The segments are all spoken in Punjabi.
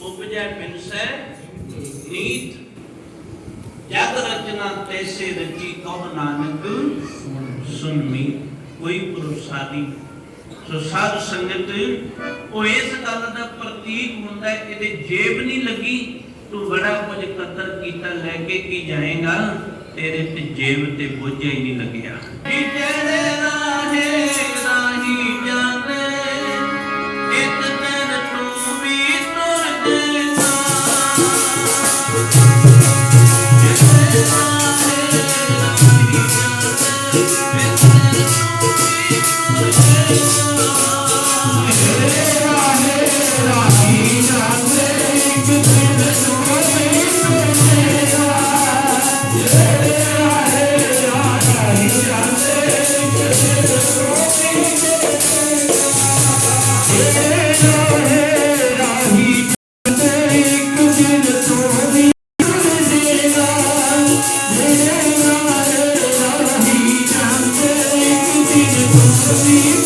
ਉਪਜੈ ਬਿਨਸੈ ਨੀਤ। ਜਗ ਰਚਨਾ ਤੈਸੇ ਰਚੀ ਕਹ ਨਾਨਕ ਸੁਨਮੀ ਕੋਈ ਪੁਰਸਾਦੀ ਸੋ ਸਾਧ ਸੰਗਤ, ਉਹ ਇਸ ਗੱਲ ਦਾ ਪ੍ਰਤੀਕ ਹੁੰਦਾ ਇਹਦੇ ਜੇਬ ਨਹੀਂ ਲੱਗੀ। ਤੂੰ ਬੜਾ ਕੁਝ ਕਤਰ ਕੀਤਾ, ਲੈ ਕੇ ਕੀ ਜਾਏਗਾ? ਤੇਰੇ ਤੇ ਜੇਬ ਤੇ ਬੋਝਾ ਹੀ ਨਹੀਂ ਲੱਗਿਆ। ਜੀ ਜਿਹੜੇ ਰਾਹੇ ਰਾਹੀ believe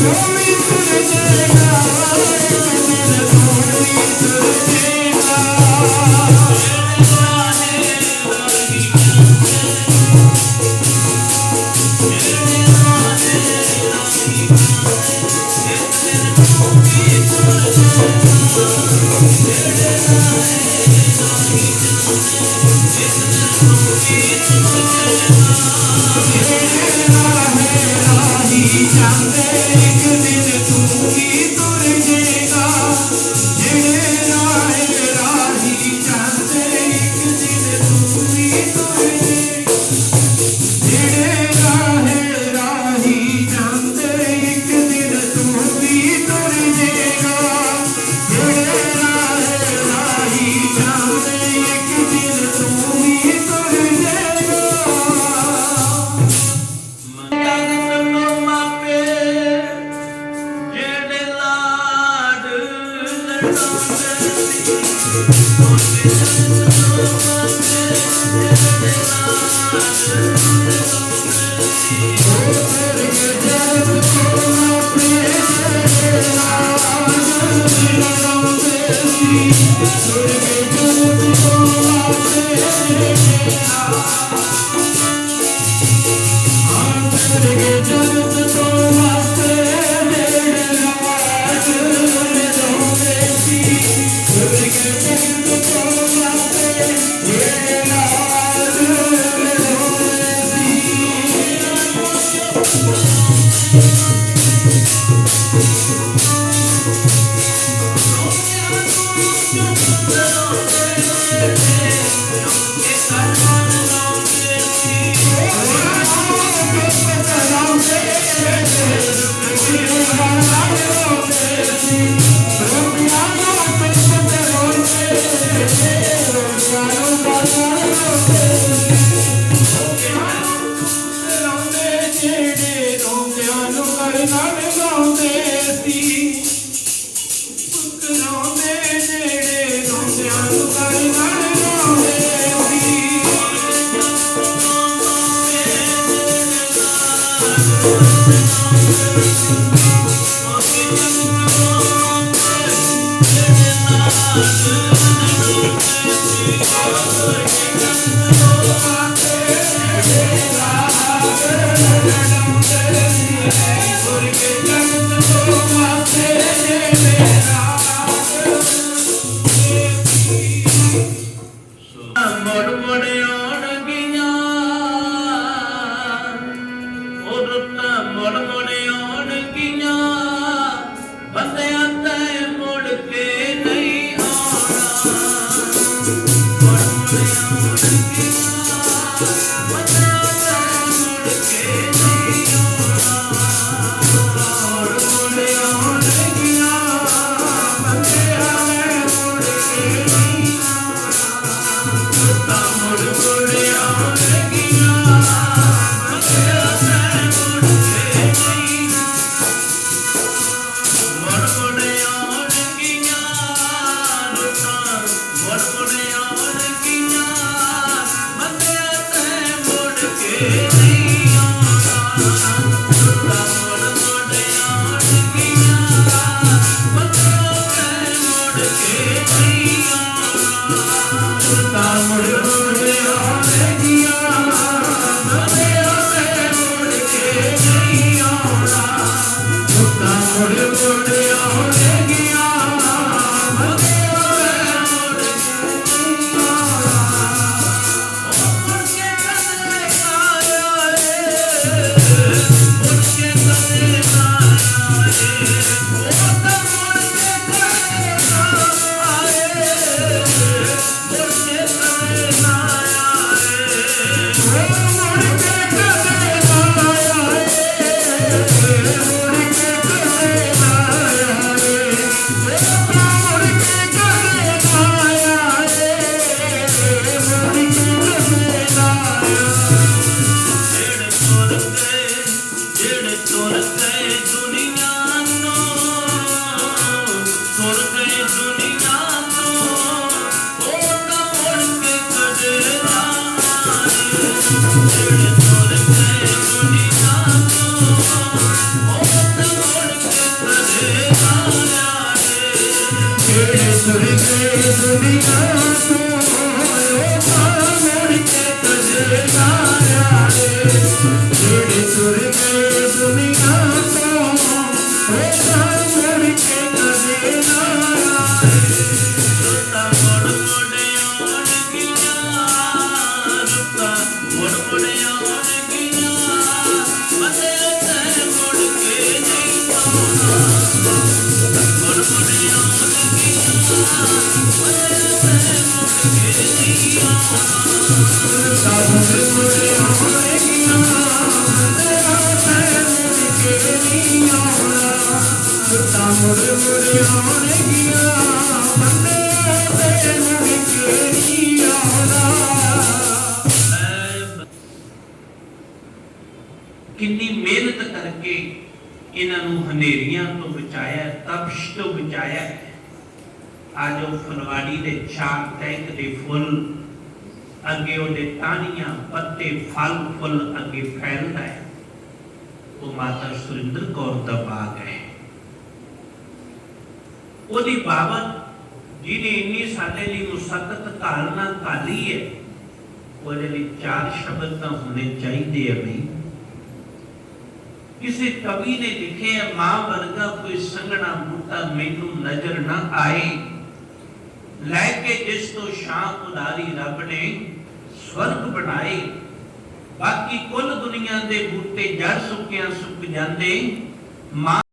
Yeah. Thank you. ਜਗਤ ਤੋਂ me. ਕਿੰਨੀ ਮਿਹਨਤ ਕਰਕੇ ਇਹਨਾਂ ਨੂੰ ਹਨੇਰੀਆਂ ਤੋਂ ਬਚਾਇਆ ਤਪਸ਼ ਤੋਂ ਬਚਾਇਆ। ਅੱਜ ਉਹ ਫੁਲਵਾੜੀ ਦੇ ਚਾਰ ਟੈਂਕ ਦੇ ਫੁੱਲ ਅੱਗੇ ਉਹਦੇ ਟਾਹਣੀਆਂ ਪੱਤੇ, ਫਲ, ਫੁੱਲ ਅੱਗੇ ਫੈਲਦਾ ਹੈ। ਉਹ ਮਾਤਾ ਸੁਰਿੰਦਰ ਕੌਰ ਦਾ ਬਾਗ ਹੈ। ਉਹਦੀ ਬਾਬਤ ਜਿਹਨੇ ਇੰਨੀ ਸਾਡੇ ਲਈ ਮੁਸੱਦਤ ਧਾਰਨਾ ਕਾਲੀ ਹੈ, ਉਹਦੇ ਲਈ ਚਾਰ ਸ਼ਬਦ ਤਾਂ ਹੋਣੇ ਚਾਹੀਦੇ ਆ ਬਈ। ਕਿਸੇ ਕਵੀ ਨੇ ਲਿਖਿਆ ਮਾਂ ਵਰਗਾ ਕੋਈ ਸੰਗਣਾ ਬੂਟਾ ਮੈਨੂੰ ਨਜ਼ਰ ਨਾ ਆਏ। ਲੈ ਕੇ ਜਿਸ ਤੋਂ ਸ਼ਾਮ ਉਦਾਰੀ ਰੱਬ ਨੇ ਸਵਰਗ ਬਣਾਏ। ਬਾਕੀ ਕੁੱਲ ਦੁਨੀਆ ਦੇ ਬੂਟੇ ਜੜ ਸੁੱਕਿਆਂ ਸੁੱਕ ਜਾਂਦੇ। ਮਾਂ